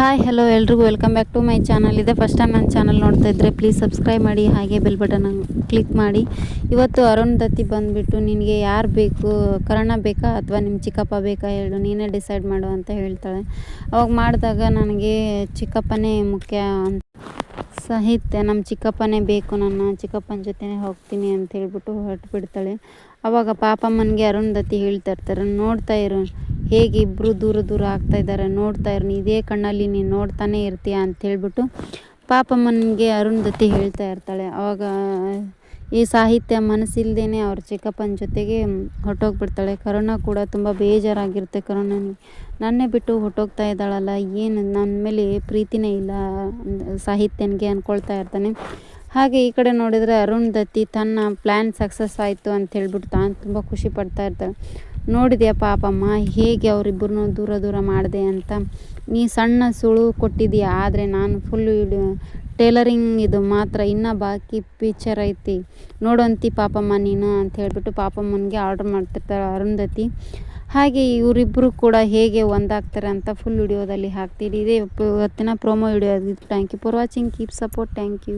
Hi hello ಎಲ್ರಿಗೂ. Welcome back to my channel ಇದೆ first time ನನ್ನ ಚಾನಲ್ ನೋಡ್ತಾ ಇದ್ದರೆ ಪ್ಲೀಸ್ ಸಬ್ಸ್ಕ್ರೈಬ್ ಮಾಡಿ, ಹಾಗೆ ಬೆಲ್ ಬಟನ್ ಕ್ಲಿಕ್ ಮಾಡಿ. ಇವತ್ತು ಅರುಂಧತಿ ಬಂದುಬಿಟ್ಟು ನಿನಗೆ ಯಾರು ಬೇಕು, ಕರ್ಣ ಬೇಕಾ ಅಥವಾ ನಿಮ್ಮ ಚಿಕ್ಕಪ್ಪ ಬೇಕಾ ಹೇಳು, ನೀನೇ ಡಿಸೈಡ್ ಮಾಡು ಅಂತ ಹೇಳ್ತಾಳೆ. ಅವಾಗ ಮಾಡಿದಾಗ ನನಗೆ ಚಿಕ್ಕಪ್ಪನೇ ಮುಖ್ಯ ಅಂತ ಸಾಹಿತ್ಯ ನಮ್ಮ ಚಿಕ್ಕಪ್ಪನೇ ಬೇಕು, ನನ್ನ ಚಿಕ್ಕಪ್ಪನ ಜೊತೆನೇ ಹೋಗ್ತೀನಿ ಅಂತ ಹೇಳ್ಬಿಟ್ಟು ಹೊರಟು ಬಿಡ್ತಾಳೆ. ಅವಾಗ ಪಾಪಮ್ಮನಿಗೆ ದತ್ತಿ ಹೇಳ್ತಾ ಇರ್ತಾರೆ, ನೋಡ್ತಾ ಇರು. ಹೇಗೆ ಇಬ್ಬರು ದೂರ ದೂರ ಆಗ್ತಾ ಇದ್ದಾರೆ ನೋಡ್ತಾ ಇರ್ನಿ, ಇದೇ ಕಣ್ಣಲ್ಲಿ ನೀನು ನೋಡ್ತಾನೆ ಇರ್ತೀಯ ಅಂತ ಹೇಳ್ಬಿಟ್ಟು ಪಾಪಮ್ಮನಿಗೆ ಅರುಂಧತಿ ಹೇಳ್ತಾ ಇರ್ತಾಳೆ. ಅವಾಗ ಈ ಸಾಹಿತ್ಯ ಮನಸ್ಸಿಲ್ದೇನೆ ಅವ್ರ ಚಿಕ್ಕಪ್ಪನ ಜೊತೆಗೆ ಹೊಟ್ಟೋಗ್ಬಿಡ್ತಾಳೆ ಕರುಣ ಕೂಡ ತುಂಬ ಬೇಜಾರಾಗಿರುತ್ತೆ ಕರುಣನಿಗೆ. ನನ್ನೇ ಬಿಟ್ಟು ಹೊಟ್ಟೋಗ್ತಾ ಇದ್ದಾಳಲ್ಲ, ಏನು ನನ್ನ ಮೇಲೆ ಪ್ರೀತಿನೇ ಇಲ್ಲ, ಸಾಹಿತ್ಯನಿಗೆ ಅಂದ್ಕೊಳ್ತಾ ಇರ್ತಾನೆ. ಹಾಗೆ ಈ ಕಡೆ ನೋಡಿದರೆ ಅರುಣ್ ದತ್ತಿ ತನ್ನ ಪ್ಲ್ಯಾನ್ ಸಕ್ಸಸ್ ಆಯಿತು ಅಂತ ಹೇಳ್ಬಿಟ್ಟು ತಾನು ತುಂಬ ಖುಷಿ ಪಡ್ತಾ ಇರ್ತಾಳೆ. ನೋಡಿದ್ಯಾ ಪಾಪಮ್ಮ ಹೇಗೆ ಅವರಿಬ್ಬರನ್ನೂ ದೂರ ದೂರ ಮಾಡಿದೆ ಅಂತ. ನೀ ಸಣ್ಣ ಸುಳು ಕೊಟ್ಟಿದ್ದೀಯ ಆದರೆ ನಾನು ಫುಲ್ಲು ಟೇಲರಿಂಗ್ ಇದು ಮಾತ್ರ, ಇನ್ನೂ ಬಾಕಿ ಪಿಕ್ಚರ್ ಐತಿ. ನೋಡೋಂತಿ ಪಾಪಮ್ಮ ನೀನು ಅಂತ ಹೇಳಿಬಿಟ್ಟು ಪಾಪಮ್ಮನಿಗೆ ಆರ್ಡ್ರ್ ಮಾಡ್ತಿರ್ತಾರೆ ಅರುಂಧತಿ ಹಾಗೆ ಇವರಿಬ್ಬರು ಕೂಡ ಹೇಗೆ ಒಂದಾಗ್ತಾರೆ ಅಂತ ಫುಲ್ ವಿಡಿಯೋದಲ್ಲಿ ಹಾಕ್ತೀರಿ. ಇದೇ ಇವತ್ತಿನ promo video thank you for watching keep support thank you